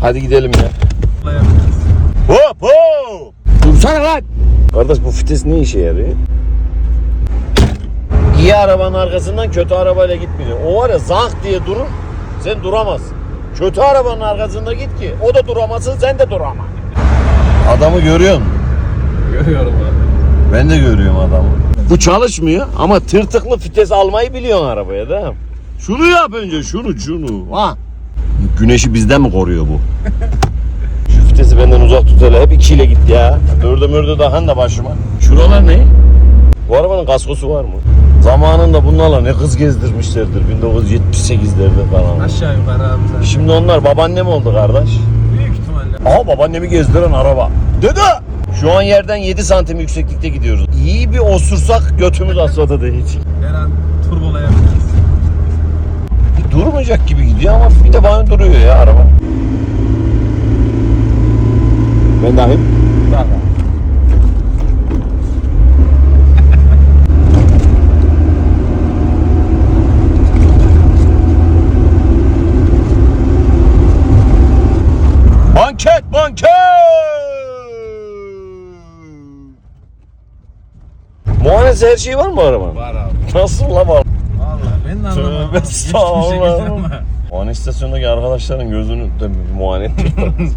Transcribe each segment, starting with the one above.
Hadi gidelim ya. Hop hop. Dursana lan. Kardeş bu fites ne işe yarıyor? İyi arabanın arkasından kötü arabayla gitmeyeceksin. O var ya zank diye durur. Sen duramazsın. Kötü arabanın arkasında git ki o da duramasın sen de duramazsın. Adamı görüyor musun? Görüyorum abi. Ben de görüyorum adamı. Bu çalışmıyor ama tırtıklı fites almayı biliyorsun arabaya değil mi? Şunu yap önce şunu şunu. Ha. Güneşi bizden mi koruyor bu? Şu fitesi benden uzak tut hele. Hep ikiyle gitti ya. Dörde mörde daha da başıma. Şuralar ne? Bu arabanın kaskosu var mı? Zamanında bunlarla ne kız gezdirmişlerdir 1978'lerde falan. Aşağı yukarı abi. Şimdi onlar babaannem oldu kardeş. Büyük ihtimalle. Aha babaannemi gezdiren araba. Dede! Şu an yerden 7 santim yükseklikte gidiyoruz. İyi bir osursak götümüz asfalta değecek. Her an turbolayabiliriz. Durmayacak gibi gidiyor ama bir de bana duruyor ya araba. Ben dahil. Bak Banket banket! Muayenesi her şeyi var mı arabanın? Var abi. Nasıl la var? Ben de anlamadım. Tövbe şey estağfurullah. ama. Muayene istasyonundaki arkadaşların gözünü de muayene ettirdim.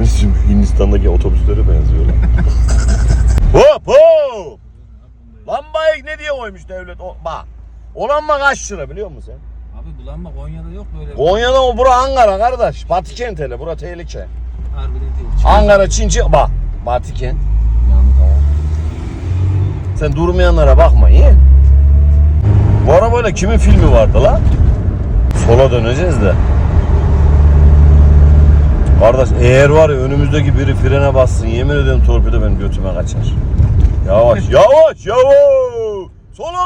Bizim Hindistan'daki otobüslere benziyorlar. hop hop! Lambayı ne diye koymuş devlet? O, bak. O lamba kaç lira biliyor musun sen? Abi bulanma Konya'da yok böyle. Konya'da o bura Ankara kardeş. Batı kent hele bura tehlike. Harbiden değil. Ankara Çinçi bak. Batı kent. Sen durmayanlara bakma iyi. Bu arabayla kimin filmi vardı la? Sola döneceğiz de. Kardeş eğer var ya önümüzdeki biri frene bassın yemin ederim torpido benim götüme kaçar. Yavaş yavaş yavaş. Sola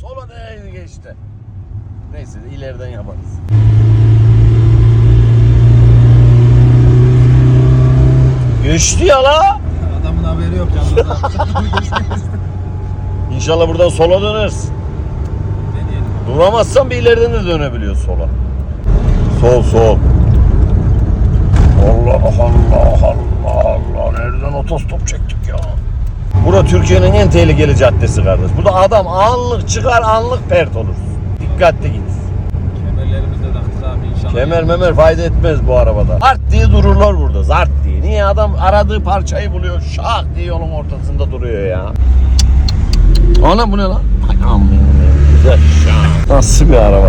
sola değil geçti. Neyse ileriden yaparız. Geçti ya la. Yok yalnız. İnşallah buradan sola. Deneyelim. Duramazsan bir ileriden de dönebiliyor sola. Sol sol. Allah Allah Allah Allah. Nereden otostop çektik ya? Bura Türkiye'nin en tehlikeli caddesi kardeş. Burada adam anlık çıkar anlık pert olur. Dikkatli git. Kemerlerimizi de taktık abi inşallah. Kemer memer fayda etmez bu arabada. Zart diye dururlar burada. Zart diye. Niye adam aradığı parçayı buluyor. Şak diye yolun ortasında duruyor ya. Ana bu ne lan? Ay aman. Güzel. Nasıl bir araba?